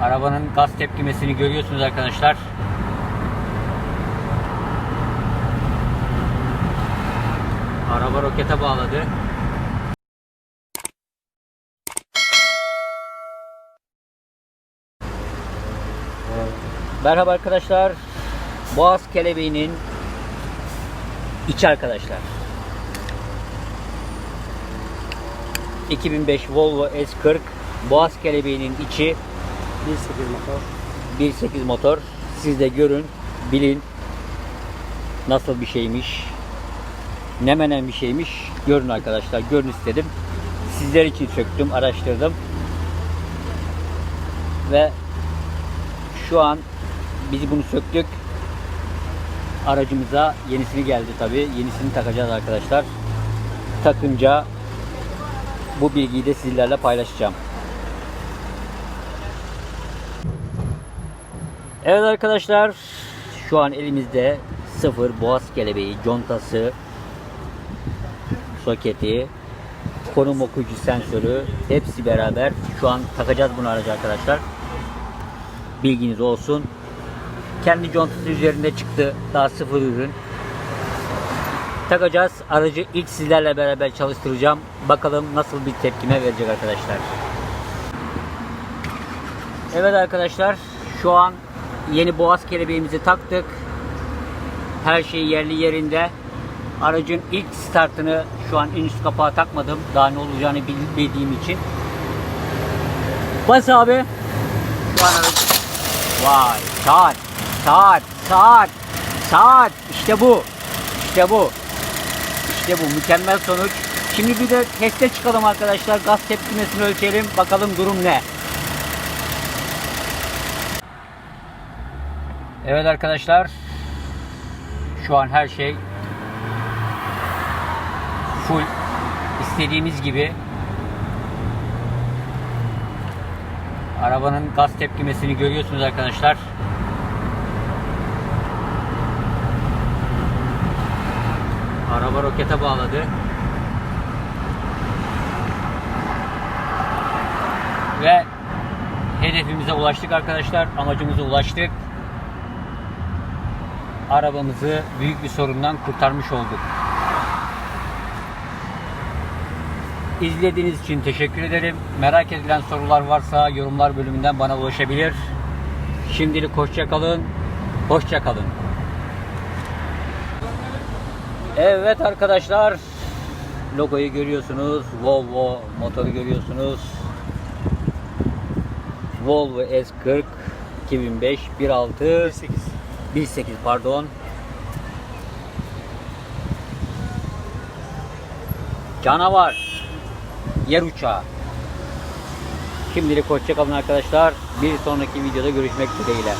Arabanın gaz tepkimesini görüyorsunuz arkadaşlar. Araba rokete bağladı. Merhaba arkadaşlar. Boğaz kelebeğinin içi arkadaşlar. 2005 Volvo S40 Boğaz kelebeğinin içi 1.8 motor. 1.8 motor. Siz de görün, bilin nasıl bir şeymiş. Ne menen bir şeymiş. Görün arkadaşlar, görün istedim. Sizler için söktüm, araştırdım. Ve şu an biz bunu söktük. Aracımıza yenisini geldi tabi. Yenisini takacağız arkadaşlar. Takınca bu bilgiyi de sizlerle paylaşacağım. Evet arkadaşlar şu an elimizde sıfır boğaz kelebeği, contası, soketi, konum okuyucu sensörü hepsi beraber şu an takacağız bunu araca arkadaşlar. Bilginiz olsun. Kendi contası üzerinde çıktı. Daha sıfır ürün. Takacağız. Aracı ilk sizlerle beraber çalıştıracağım. Bakalım nasıl bir tepkime verecek arkadaşlar. Evet arkadaşlar şu an yeni boğaz kelebeğimizi taktık. Her şey yerli yerinde. Aracın ilk startını şu an en üst kapağı takmadım. Daha ne olacağını bil- bildiğim için. Bas abi. Vay saat, saat, saat, saat. İşte bu. İşte bu. İşte bu mükemmel sonuç. Şimdi bir de teste çıkalım arkadaşlar. Gaz tepkimesini ölçelim. Bakalım durum ne. Evet arkadaşlar. Şu an her şey full istediğimiz gibi. Arabanın gaz tepkimesini görüyorsunuz arkadaşlar. Araba rokete bağladı. Ve hedefimize ulaştık arkadaşlar. Amacımıza ulaştık. Arabamızı büyük bir sorundan kurtarmış olduk. İzlediğiniz için teşekkür ederim. Merak edilen sorular varsa yorumlar bölümünden bana ulaşabilir. Şimdilik hoşça kalın. Hoşça kalın. Evet arkadaşlar. Logoyu görüyorsunuz. Volvo motoru görüyorsunuz. Volvo S40 2005 1.6 1.8. 1.8 pardon. Canavar. Yer uçağı. Şimdilik hoşçakalın arkadaşlar. Bir sonraki videoda görüşmek dileğiyle.